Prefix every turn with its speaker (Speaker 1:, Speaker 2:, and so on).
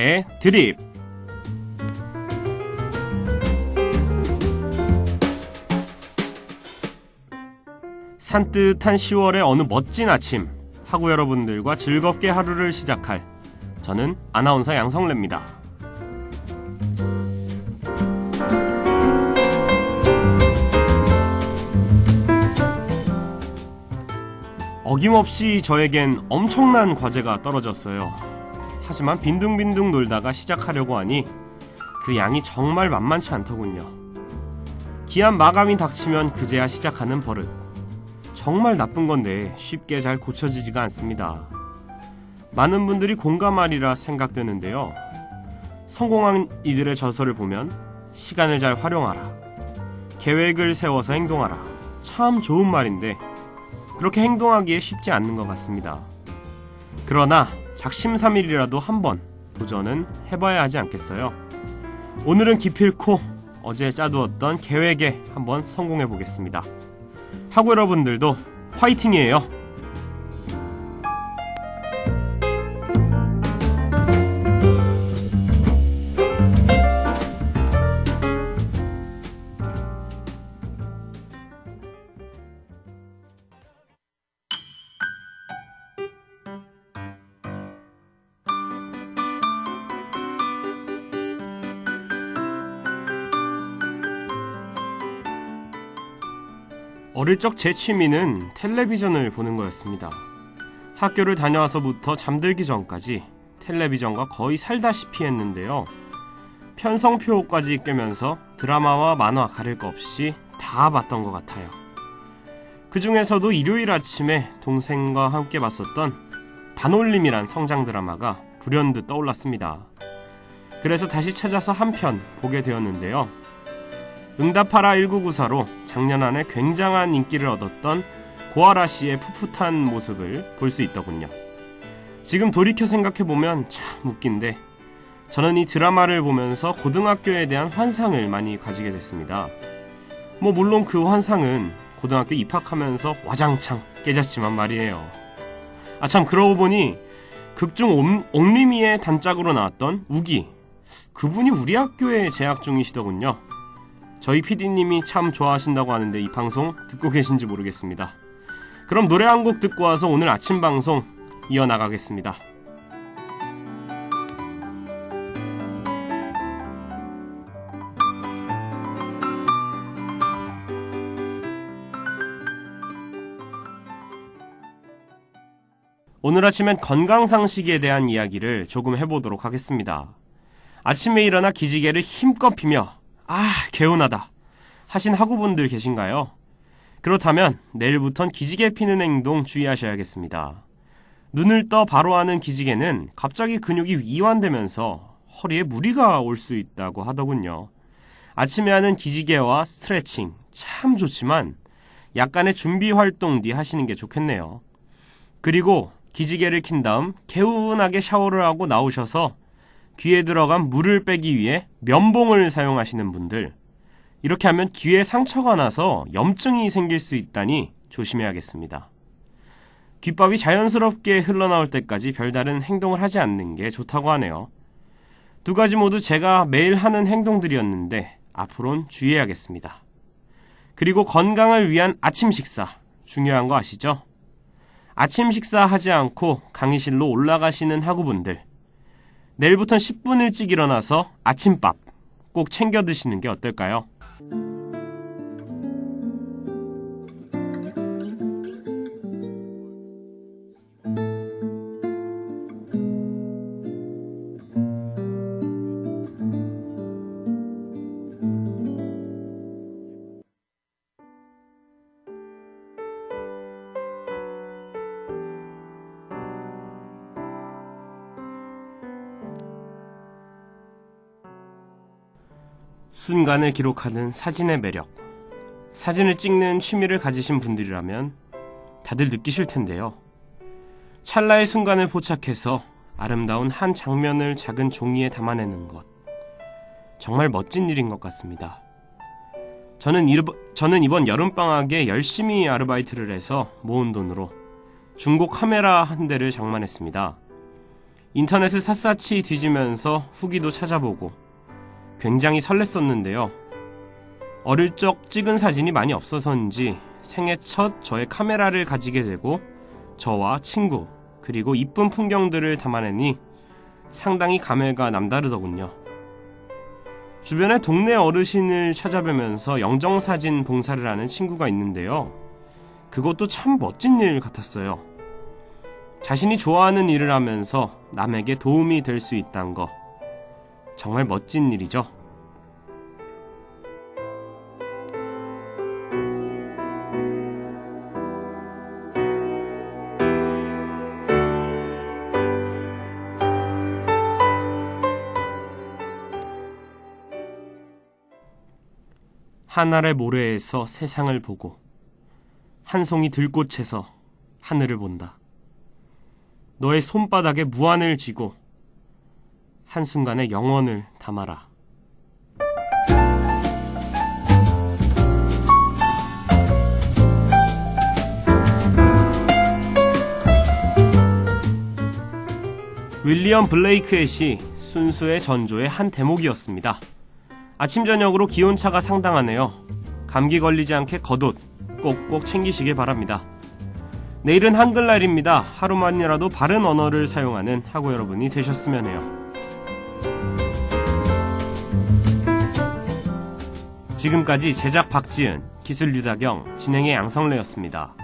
Speaker 1: 박하의 드립 산뜻한 10월의 어느 멋진 아침 하구 여러분들과 즐겁게 하루를 시작할 저는 아나운서 양성래입니다. 어김없이 저에겐 엄청난 과제가 떨어졌어요. 하지만 빈둥빈둥 놀다가 시작하려고 하니 그 양이 정말 만만치 않더군요. 기한 마감이 닥치면 그제야 시작하는 버릇. 정말 나쁜 건데 쉽게 잘 고쳐지지가 않습니다. 많은 분들이 공감하리라 생각되는데요. 성공한 이들의 저서를 보면 시간을 잘 활용하라. 계획을 세워서 행동하라. 참 좋은 말인데 그렇게 행동하기에 쉽지 않는 것 같습니다. 그러나 작심삼일이라도 한번 도전은 해봐야 하지 않겠어요? 오늘은 기필코 어제 짜두었던 계획에 한번 성공해 보겠습니다. 하고 여러분들도 화이팅이에요! 어릴 적 제 취미는 텔레비전을 보는 거였습니다. 학교를 다녀와서부터 잠들기 전까지 텔레비전과 거의 살다시피 했는데요. 편성표까지 꿰면서 드라마와 만화 가릴 것 없이 다 봤던 것 같아요. 그 중에서도 일요일 아침에 동생과 함께 봤었던 반올림이란 성장 드라마가 불현듯 떠올랐습니다. 그래서 다시 찾아서 한 편 보게 되었는데요. 응답하라 1994로 작년 안에 굉장한 인기를 얻었던 고아라 씨의 풋풋한 모습을 볼 수 있더군요. 지금 돌이켜 생각해보면 참 웃긴데 저는 이 드라마를 보면서 고등학교에 대한 환상을 많이 가지게 됐습니다. 뭐 물론 그 환상은 고등학교 입학하면서 와장창 깨졌지만 말이에요. 아 참 그러고 보니 극중 옥리미의 단짝으로 나왔던 우기 그분이 우리 학교에 재학 중이시더군요. 저희 PD님이 참 좋아하신다고 하는데 이 방송 듣고 계신지 모르겠습니다. 그럼 노래 한 곡 듣고 와서 오늘 아침 방송 이어나가겠습니다. 오늘 아침엔 건강상식에 대한 이야기를 조금 해보도록 하겠습니다. 아침에 일어나 기지개를 힘껏 피며 아, 개운하다. 하신 학우분들 계신가요? 그렇다면 내일부턴 기지개 피는 행동 주의하셔야겠습니다. 눈을 떠 바로 하는 기지개는 갑자기 근육이 이완되면서 허리에 무리가 올 수 있다고 하더군요. 아침에 하는 기지개와 스트레칭 참 좋지만 약간의 준비 활동 뒤 하시는 게 좋겠네요. 그리고 기지개를 킨 다음 개운하게 샤워를 하고 나오셔서 귀에 들어간 물을 빼기 위해 면봉을 사용하시는 분들 이렇게 하면 귀에 상처가 나서 염증이 생길 수 있다니 조심해야겠습니다. 귓밥이 자연스럽게 흘러나올 때까지 별다른 행동을 하지 않는 게 좋다고 하네요. 두 가지 모두 제가 매일 하는 행동들이었는데 앞으론 주의해야겠습니다. 그리고 건강을 위한 아침 식사 중요한 거 아시죠? 아침 식사 하지 않고 강의실로 올라가시는 학우분들 내일부터 10분 일찍 일어나서 아침밥 꼭 챙겨 드시는 게 어떨까요? 순간을 기록하는 사진의 매력. 사진을 찍는 취미를 가지신 분들이라면 다들 느끼실 텐데요. 찰나의 순간을 포착해서 아름다운 한 장면을 작은 종이에 담아내는 것. 정말 멋진 일인 것 같습니다. 저는, 이, 저는 이번 여름방학에 열심히 아르바이트를 해서 모은 돈으로 중고 카메라 한 대를 장만했습니다. 인터넷을 샅샅이 뒤지면서 후기도 찾아보고 굉장히 설렜었는데요. 어릴 적 찍은 사진이 많이 없어서인지 생애 첫 저의 카메라를 가지게 되고 저와 친구 그리고 이쁜 풍경들을 담아내니 상당히 감회가 남다르더군요. 주변에 동네 어르신을 찾아뵈면서 영정사진 봉사를 하는 친구가 있는데요. 그것도 참 멋진 일 같았어요. 자신이 좋아하는 일을 하면서 남에게 도움이 될 수 있다는 거. 정말 멋진 일이죠. 한 알의 모래에서 세상을 보고 한 송이 들꽃에서 하늘을 본다. 너의 손바닥에 무한을 쥐고 한순간에 영원을 담아라. 윌리엄 블레이크의 시 순수의 전조의 한 대목이었습니다. 아침 저녁으로 기온차가 상당하네요. 감기 걸리지 않게 겉옷 꼭꼭 챙기시길 바랍니다. 내일은 한글날입니다. 하루만이라도 바른 언어를 사용하는 하고 여러분이 되셨으면 해요. 지금까지 제작 박지은, 기술 유다경, 진행의 양성래였습니다.